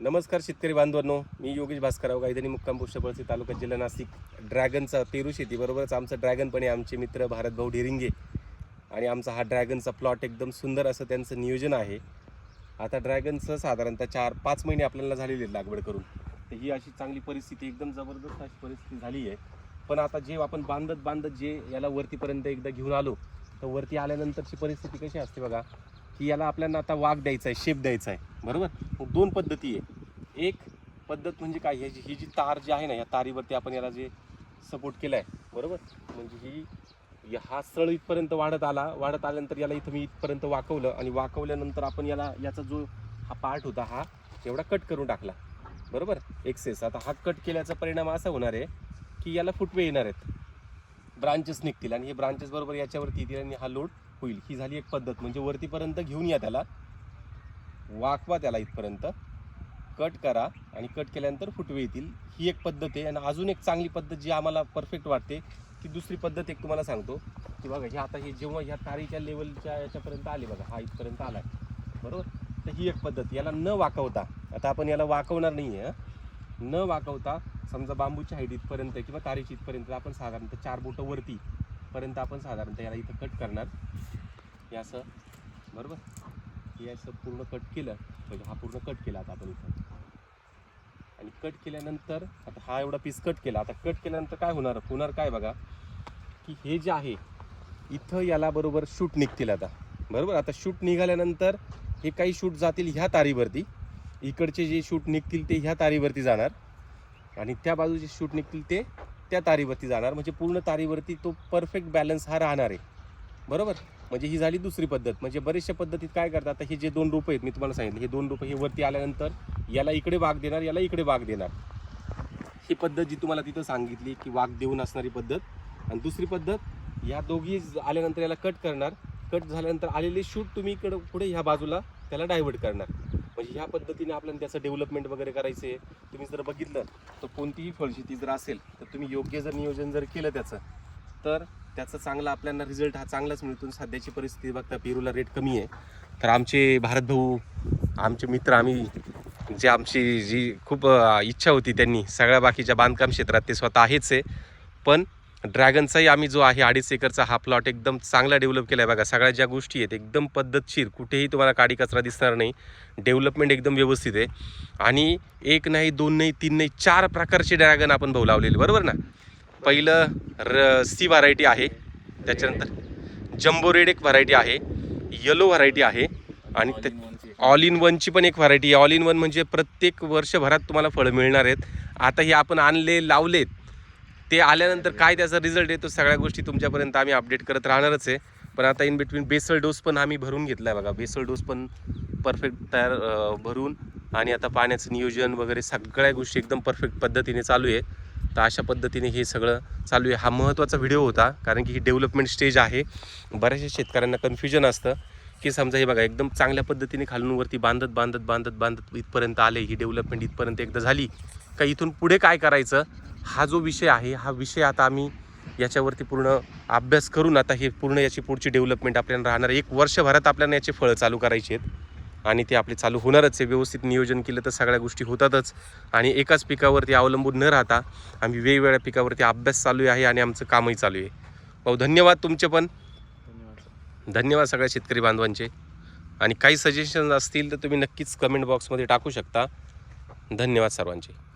नमस्कार शेतकरी बांधवांनो मी योगेश भास्करराव गायधनी मुक्काम पुष्पळचे तालुका जिल्हा नाशिक. ड्रॅगनचा पेरू शेती बरोबरच आमचं ड्रॅगन पण आहे आमचे मित्र भारतभाऊ ढेरिंगे आणि आमचा हा ड्रॅगनचा प्लॉट एकदम सुंदर असं त्यांचं नियोजन आहे. आता ड्रॅगनचं साधारणतः चार पाच महिने आपल्याला झालेले आहेत लागवड करून. तर ही अशी चांगली परिस्थिती एकदम जबरदस्त अशी परिस्थिती झाली आहे पण आता जे आपण बांधत बांधत जे याला वरतीपर्यंत एकदा घेऊन आलो तर वरती आल्यानंतरची परिस्थिती कशी असते बघा. की याला आपल्याला आता वाघ द्यायचा आहे शेप द्यायचा आहे बरोबर? मग दोन पद्धती आहे. एक पद्धत म्हणजे काय? ह्याची ही जी तार जी आहे ना या तारीवरती आपण याला जे सपोर्ट केला आहे बरोबर? म्हणजे ही हा सळ इथपर्यंत वाढत आला. वाढत आल्यानंतर याला इथं मी इथपर्यंत वाकवलं आणि वाकवल्यानंतर आपण याला याचा जो हा पार्ट होता हा एवढा कट करून टाकला. बरोबर? एक्सेस आता हा कट केल्याचा परिणाम असा होणार आहे की याला फुटवे येणार आहेत. ब्रांचेस निघतील आणि हे ब्रांचेस बरोबर याच्यावरती येतील आणि हा लोड होईल. ही झाली एक पद्धत. म्हणजे वरतीपर्यंत घेऊन या त्याला. वाकवा त्याला इथपर्यंत. कट करा आणि कट केल्यानंतर फुटवे येतील. ही एक पद्धत आहे आणि अजून एक चांगली पद्धत जी आम्हाला परफेक्ट वाटते ती दुसरी पद्धत एक तुम्हाला सांगतो. की बघा हे आता हे जेव्हा ह्या तारीच्या लेवलच्या याच्यापर्यंत आले बघा हा इथपर्यंत आला बरोबर? तर ही एक पद्धत. याला न वाकवता आता आपण याला वाकवणार नाही आहे न वाकवता समजा बांबूच्या हाईट इथपर्यंत किंवा तारीची इथपर्यंत आपण साधारणतः चार बोटं वरती पर्यंत आपण साधारणतः याला इथं कट करणार. हे असं बरोबर? हे असं पूर्ण कट केलं म्हणजे हा पूर्ण कट केला आता आपण इथं. आणि कट केल्यानंतर आता हा एवढा पीस कट केला. आता कट केल्यानंतर काय होणार? होणार काय बघा? की हे जे आहे इथं याला बरोबर शूट निघतील आता. बरोबर? आता शूट निघाल्यानंतर हे काही शूट जातील ह्या तारीवरती. इकडचे जे शूट निघतील ते ह्या तारीवरती जाणार. आणि त्या बाजूचे शूट निघतील ते त्या तारीवरती जाणार. म्हणजे पूर्ण तारीवरती तो परफेक्ट बॅलन्स हा राहणार आहे. बरोबर? म्हणजे ही झाली दुसरी पद्धत. म्हणजे बरेचशा पद्धतीत काय करतात आता हे जे दोन रुपये आहेत मी तुम्हाला सांगितलं हे दोन रुपये हे वरती आल्यानंतर याला इकडे वाघ देणार याला इकडे वाघ देणार. ही पद्धत जी तुम्हाला तिथं सांगितली की वाघ देऊन असणारी पद्धत. आणि दुसरी पद्धत या दोघी आल्यानंतर याला कट करणार. कट झाल्यानंतर आलेले शूट तुम्ही इकडं पुढे ह्या बाजूला त्याला डायव्हर्ट करणार. म्हणजे ह्या पद्धतीने आपल्याला त्याचं डेव्हलपमेंट वगैरे करायचं आहे तुम्ही जर बघितलं तर कोणतीही फळशेती जर असेल तर तुम्ही योग्य जर नियोजन जर केलं त्याचं तर त्याचा चांगला आपल्याला रिझल्ट हा चांगलाच मिळतो. सध्याची परिस्थिती बघता पेरूला रेट कमी आहे. तर आमचे भारत भाऊ आमचे मित्र आम्ही जे आमची जी खूप इच्छा होती त्यांनी सगळ्या बाकीच्या बांधकाम क्षेत्रात ते स्वतः आहेच आहे. पण ड्रॅगनचाही आम्ही जो आहे अडीच एकरचा हा प्लॉट एकदम चांगला डेव्हलप केला आहे बघा सगळ्या ज्या गोष्टी आहेत एकदम पद्धतशीर कुठेही तुम्हाला काडी कचरा दिसणार नाही. डेव्हलपमेंट एकदम व्यवस्थित आहे. आणि एक नाही दोन नाही तीन नाही चार प्रकारचे ड्रॅगन आपण भाऊ लावलेले. बरोबर ना? पहिलं र सी व्हरायटी आहे. त्याच्यानंतर जम्बो रेड एक व्हरायटी आहे. येलो व्हरायटी आहे. आणि ते ऑल इन वनची पण एक व्हरायटी आहे. ऑल इन वन म्हणजे प्रत्येक वर्षभरात तुम्हाला फळं मिळणार आहेत. आता हे आपण आणले लावलेत. ते आल्यानंतर काय त्याचा रिझल्ट येतो सगळ्या गोष्टी तुमच्यापर्यंत आम्ही अपडेट करत राहणारच आहे. पण आता इन बिटवीन बेसल डोस पण आम्ही भरून घेतला आहे बघा. बेसल डोस पण परफेक्ट तयार भरून आणि आता पाण्याचं नियोजन वगैरे सगळ्या गोष्टी एकदम परफेक्ट पद्धतीने चालू आहे. तर अशा पद्धतीने हे सगळं चालू आहे. हा महत्त्वाचा व्हिडिओ होता कारण की ही डेव्हलपमेंट स्टेज आहे. बऱ्याचशा शेतकऱ्यांना कन्फ्युजन असतं की समजा हे बघा एकदम चांगल्या पद्धतीने खालून वरती बांधत बांधत बांधत बांधत इथपर्यंत आले ही डेव्हलपमेंट इथपर्यंत एकदा झाली. का इथून पुढे काय करायचं? हा जो विषय आहे हा विषय आता आम्ही याच्यावरती पूर्ण अभ्यास करून आता हे पूर्ण याची पुढची डेव्हलपमेंट आपल्याला राहणार एक वर्षभरात आपल्याला याचे फळं चालू करायचे आहेत. आणि ते आपले चालू होणारच आहे. व्यवस्थित नियोजन केलं तर सगळ्या गोष्टी होतातच. आणि एकाच पिकावरती अवलंबून न राहता आम्ही वेगवेगळ्या पिकावरती अभ्यास चालू आहे आणि आमचं कामही चालू आहे. भाऊ धन्यवाद तुमचे पण. धन्यवाद सगळ्या शेतकरी बांधवांचे. आणि काही सजेशन असतील तर तुम्ही नक्कीच कमेंट बॉक्समध्ये टाकू शकता. धन्यवाद सर्वांचे.